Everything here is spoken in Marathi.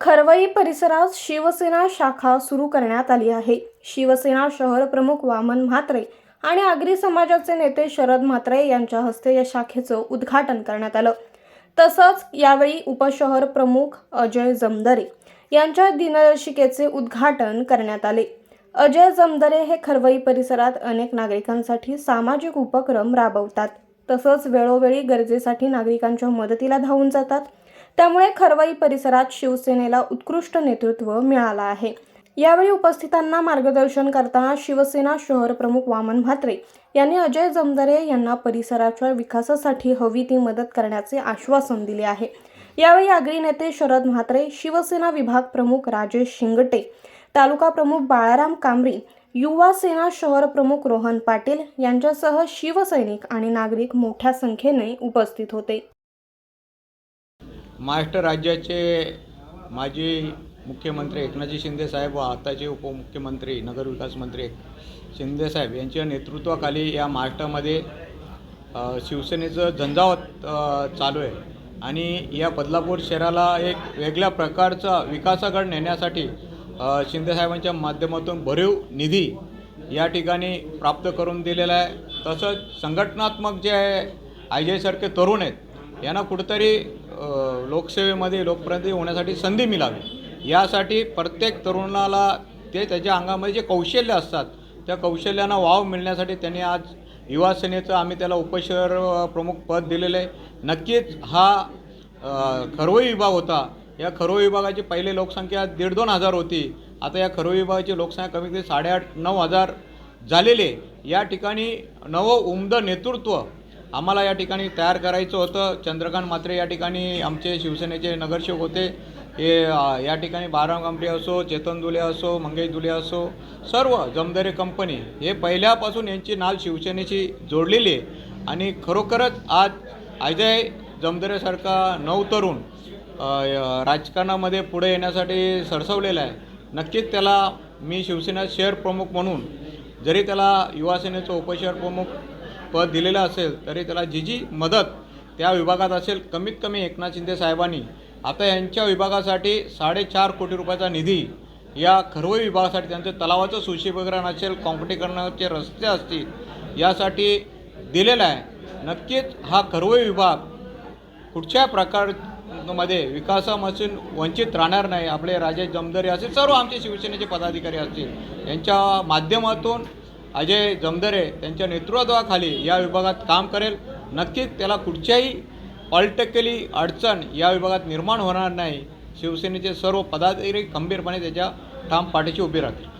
खरवई परिसरात शिवसेना शाखा सुरू करण्यात आली आहे. शिवसेना शहर प्रमुख वामन म्हात्रे आणि आगरी समाजाचे नेते शरद म्हात्रे यांच्या हस्ते या शाखेचं उद्घाटन करण्यात आलं. तसंच यावेळी उपशहर प्रमुख अजय जमदरे यांच्या दिनदर्शिकेचे उद्घाटन करण्यात आले. अजय जमदरे हे खरवई परिसरात अनेक नागरिकांसाठी सामाजिक उपक्रम राबवतात. तसंच वेळोवेळी गरजेसाठी नागरिकांच्या मदतीला धावून जातात. त्यामुळे खरवाई परिसरात शिवसेनेला उत्कृष्ट नेतृत्व मिळालं आहे. यावेळी उपस्थितांना मार्गदर्शन करताना शिवसेना शहर प्रमुख वामन म्हात्रे यांनी अजय जमदरे यांना परिसराच्या विकासासाठी हवी ती मदत करण्याचे आश्वासन दिले आहे. यावेळी आगरी नेते शरद म्हात्रे शिवसेना विभाग प्रमुख राजेश शिंगटे तालुका प्रमुख बाळाराम कांबरी युवा सेना शहर प्रमुख रोहन पाटील यांच्यासह शिवसैनिक आणि नागरिक मोठ्या संख्येने उपस्थित होते. महाराष्ट्र राज्याचे माजी मुख्यमंत्री एकनाथजी शिंदेसाहेब व आताचे उपमुख्यमंत्री नगरविकास मंत्री शिंदेसाहेब यांच्या नेतृत्वाखाली या महाराष्ट्रामध्ये शिवसेनेचं झंझावत चालू आहे. आणि या बदलापूर शहराला एक वेगळ्या प्रकारचा विकासाकडे नेण्यासाठी शिंदेसाहेबांच्या माध्यमातून भरीव निधी या ठिकाणी प्राप्त करून दिलेला आहे. तसंच संघटनात्मक जे आहे आयजेसारखे तरुण आहेत यांना कुठंतरी लोकसेवेमध्ये लोकप्रतिनिधी होण्यासाठी संधी मिळावी. यासाठी प्रत्येक तरुणाला ते त्याच्या अंगामध्ये जे कौशल्य असतात त्या कौशल्यांना वाव मिळण्यासाठी त्यांनी आज युवा सेनेचं आम्ही त्याला उपशहर प्रमुख पद दिलेलं आहे. नक्कीच हा खरोई खरवई विभाग होता. या खरोई विभागाची पहिले लोकसंख्या दीड दोन हजार होती. आता या खरोई विभागाची लोकसंख्या कमी कमी साडेआठ नऊ हजार झालेले या ठिकाणी नवं उमदं नेतृत्व आम्हाला या ठिकाणी तयार करायचं होतं. चंद्रकांत मात्रे या ठिकाणी आमचे शिवसेनेचे नगरसेवक होते. हे या ठिकाणी बाराम कांबळे असो चेतन दुले असो मंगेश दुले असो सर्व जमदारी कंपनी हे पहिल्यापासून यांची नाल शिवसेनेशी जोडलेली आहे. आणि खरोखरच आज अजय जमदरेसारखा नऊ तरुण राजकारणामध्ये पुढे येण्यासाठी सरसवलेला आहे. नक्कीच त्याला मी शिवसेना शहर प्रमुख म्हणून जरी त्याला युवासेनेचं उपशहर प्रमुख पद दिलेलं असेल तरी त्याला जी जी मदत त्या विभागात असेल. कमीत कमी एकनाथ शिंदे साहेबांनी. आता यांच्या विभागासाठी साडेचार कोटी रुपयाचा निधी या खरवई विभागासाठी त्यांचं तलावाचं सुशोभीकरण असेल काँक्रिटीकरणाचे रस्ते असतील यासाठी दिलेला आहे. नक्कीच हा खरवई विभाग कुठच्या प्रकारमध्ये विकासापासून वंचित राहणार नाही आपले राजेश जमदरे असतील सर्व आमचे शिवसेनेचे पदाधिकारी असतील यांच्या माध्यमातून अजय जमदरे त्यांच्या नेतृत्वाखाली या विभागात काम करेल. नक्कीच त्याला कुठच्याही पॉलिटिकली अडचण या विभागात निर्माण होणार नाही. शिवसेनेचे सर्व पदाधिकारी खंबीरपणे त्याच्या ठाम पाठीशी उभे राहतील.